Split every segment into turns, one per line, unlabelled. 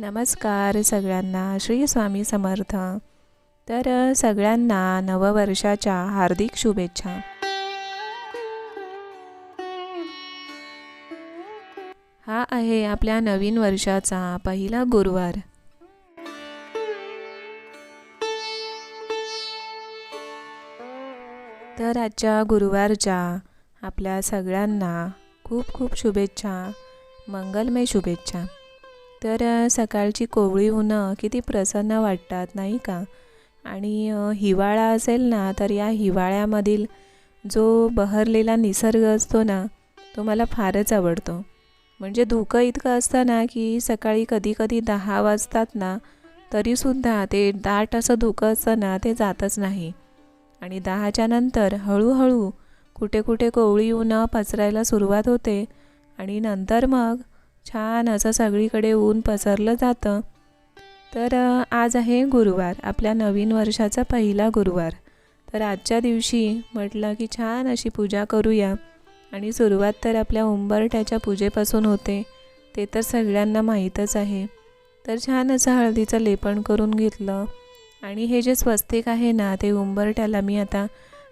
नमस्कार सगळ्यांना श्री स्वामी समर्थ. तर सगळ्यांना नववर्षाच्या हार्दिक शुभेच्छा. हा आहे आपल्या नवीन वर्षाचा पहिला गुरुवार. तर आजच्या गुरुवारच्या आपल्या सगळ्यांना खूप खूप शुभेच्छा मंगलमय शुभेच्छा. तर सकाळची कोवळी ऊन किती प्रसन्न वाटतात नाही का? आणि हिवाळा असेल ना तर या हिवाळ्यामधील जो बहरलेला निसर्ग असतो ना तो मला फारच आवडतो. म्हणजे धुकं इतकं असतं ना की सकाळी कधी कधी दहा वाजतात ना तरीसुद्धा ते दाट असं धुकं असतं ना ते जातच नाही. आणि दहाच्या नंतर हळूहळू कुठे कुठे कोवळी ऊन पसरायला सुरुवात होते आणि नंतर मग छान असं सगळीकडे ऊन पसरलं जातं. तर आज आहे गुरुवार आपल्या नवीन वर्षाचा पहिला गुरुवार. तर आजच्या दिवशी म्हटलं की छान अशी पूजा करूया. आणि सुरुवात तर आपल्या उंबरठ्याच्या पूजेपासून होते. ते तर सगळ्यांना माहीतच आहे. तर छान असं हळदीचं लेपण करून घेतलं. आणि हे जे स्वस्तिक आहे ना ते उंबरठ्याला मी आता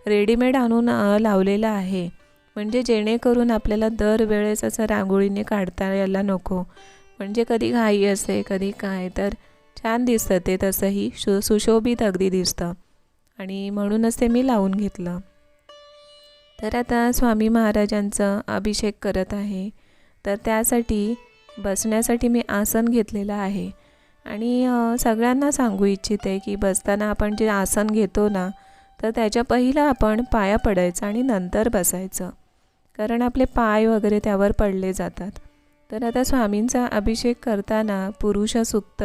रेडीमेड आणून लावलेलं आहे. म्हणजे जेणेकरून आपल्याला दरवेळेस असं रांगोळीने काढता यायला नको. म्हणजे कधी घाई असते कधी काय तर छान दिसतं ते तसंही शु सुशोभित अगदी दिसतं. आणि म्हणूनच ते मी लावून घेतलं. तर आता स्वामी महाराजांचं अभिषेक करत आहे. तर त्यासाठी बसण्यासाठी मी आसन घेतलेलं आहे. आणि सगळ्यांना सांगू इच्छिते की बसताना आपण जे आसन घेतो ना तर त्याच्या पहिलं आपण पाया पडायचं आणि नंतर बसायचं. कारण आपले पाय वगैरे त्यावर पडले जातात. तर आता स्वामींचा अभिषेक करताना पुरुष सुक्त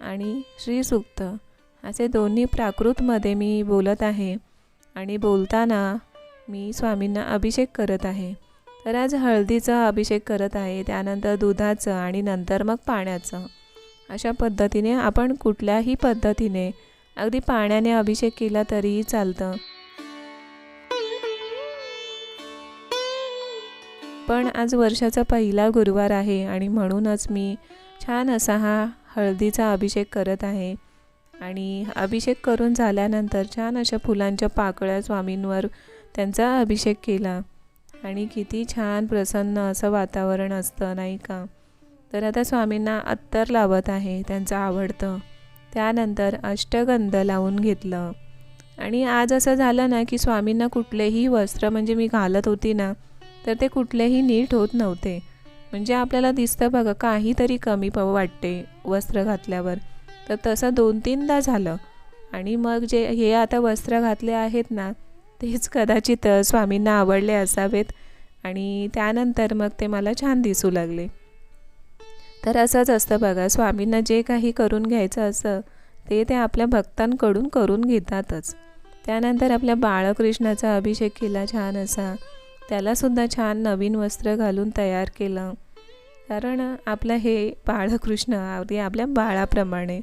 आणि श्री सुक्त असे दोन्ही प्राकृतमध्ये मी बोलत आहे आणि बोलताना मी स्वामींना अभिषेक करत आहे. तर आज हळदीचा अभिषेक करत आहे त्यानंतर दुधाचं आणि नंतर मग पाण्याचं. अशा पद्धतीने आपण कुठल्याही पद्धतीने अगदी पाण्याने अभिषेक केला तरीही चालतं. पण आज वर्षाचा पहिला गुरुवार आहे आणि म्हणूनच मी छान असा हा हळदीचा अभिषेक करत आहे. आणि अभिषेक करून झाल्यानंतर छान अशा फुलांच्या पाकळ्या स्वामींवर त्यांचा अभिषेक केला. आणि किती छान प्रसन्न असं वातावरण असतं नाही का? तर आता स्वामींना अत्तर लावत आहे त्यांचं आवडतं. त्यानंतर अष्टगंध लावून घेतलं. आणि आज असं झालं ना की स्वामींना कुठलेही वस्त्र म्हणजे मी घालत होती ना तर ते कुठलेही नीट होत नव्हते. म्हणजे आपल्याला दिसतं बघा काहीतरी कमी प वाटते वस्त्र घातल्यावर. तर तसं दोन तीनदा झालं. आणि मग जे हे आता वस्त्र घातले आहेत ना तेच कदाचित स्वामींना आवडले असावेत. आणि त्यानंतर मग ते मला छान दिसू लागले. तर असंच असतं बघा स्वामींना जे काही करून घ्यायचं असं ते ते आपल्या भक्तांकडून करून घेतातच. त्यानंतर आपल्या बाळकृष्णाचा अभिषेक केला छान असा. त्यालासुद्धा छान नवीन वस्त्र घालून तयार केलं. कारण आपलं हे बाळकृष्ण अगदी आपल्या बाळाप्रमाणे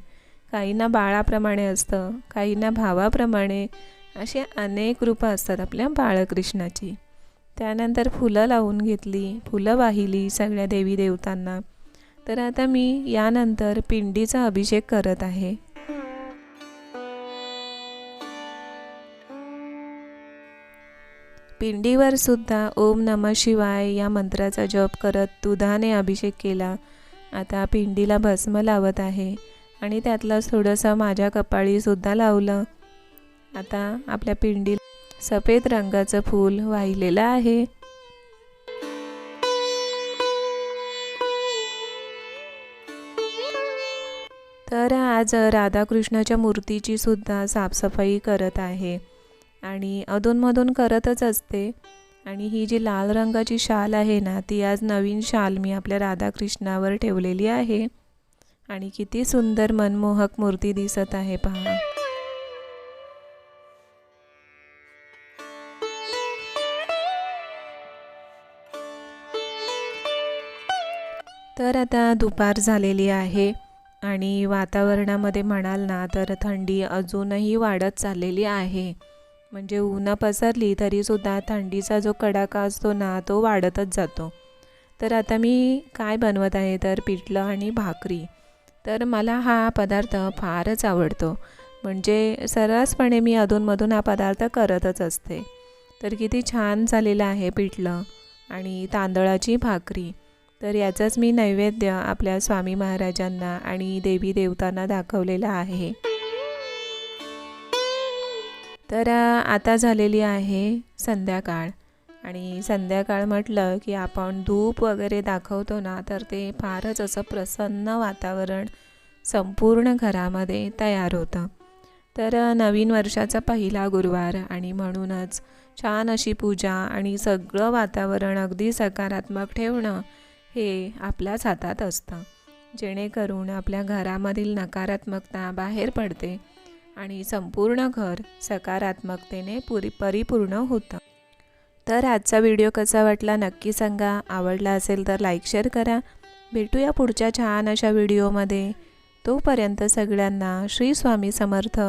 काहींना बाळाप्रमाणे असतं काहींना भावाप्रमाणे असे अनेक रूपं असतात आपल्या बाळकृष्णाची. त्यानंतर फुलं लावून घेतली फुलं वाहिली सगळ्या देवी देवतांना. तर आता मी यानंतर पिंडीचा अभिषेक करत आहे. पिंडीवर सुद्धा ओम नम शिवाय या मंत्राचा जप करत दुधाने अभिषेक केला. आता पिंडीला भस्म लावत आहे आणि त्यातलंच थोडंसं माझ्या कपाळीसुद्धा लावलं. आता आपल्या पिंडी सफेद रंगाचं फूल वाहिलेलं आहे. तर आज राधाकृष्णाच्या मूर्तीची सुद्धा साफसफाई करत आहे. आणि अधूनमधून करतच असते. आणि ही जी लाल रंगाची शाल आहे ना ती आज नवीन शाल मी आपल्या राधाकृष्णावर ठेवलेली आहे. आणि किती सुंदर मनमोहक मूर्ती दिसत आहे पहा. तर आता दुपार झालेली आहे आणि वातावरणामध्ये म्हणाल ना तर थंडी अजूनही वाढत चाललेली आहे. म्हणजे ऊन पसरली तरीसुद्धा थंडीचा जो कडाका असतो ना तो वाढतच जातो. तर आता मी काय बनवत आहे? तर पिठलं आणि भाकरी. तर मला हा पदार्थ फारच आवडतो. म्हणजे सर्रासपणे मी अधूनमधून हा पदार्थ करतच असते. तर किती छान झालेलं आहे पिठलं आणि तांदळाची भाकरी. तर याचंच मी नैवेद्य आपल्या स्वामी महाराजांना आणि देवी देवतांना दाखवलेलं आहे. तर आता झालेली आहे संध्याकाळ. आणि संध्याकाळ म्हटलं की आपण धूप वगैरे दाखवतो ना तर ते फारच असं प्रसन्न वातावरण संपूर्ण घरामध्ये तयार होतं. तर नवीन वर्षाचा पहिला गुरुवार आणि म्हणूनच छान अशी पूजा आणि सगळं वातावरण अगदी सकारात्मक ठेवणं हे आपल्याच हातात असतं. जेणेकरून आपल्या घरामधील नकारात्मकता बाहेर पडते. आणि संपूर्ण घर सकारात्मकतेने पुरी परिपूर्ण होतं. तर आजचा व्हिडिओ कसा वाटला नक्की सांगा. आवडला असेल तर लाईक शेअर करा. भेटूया पुढच्या छान अशा व्हिडिओमध्ये. तोपर्यंत सगळ्यांना श्री स्वामी समर्थ.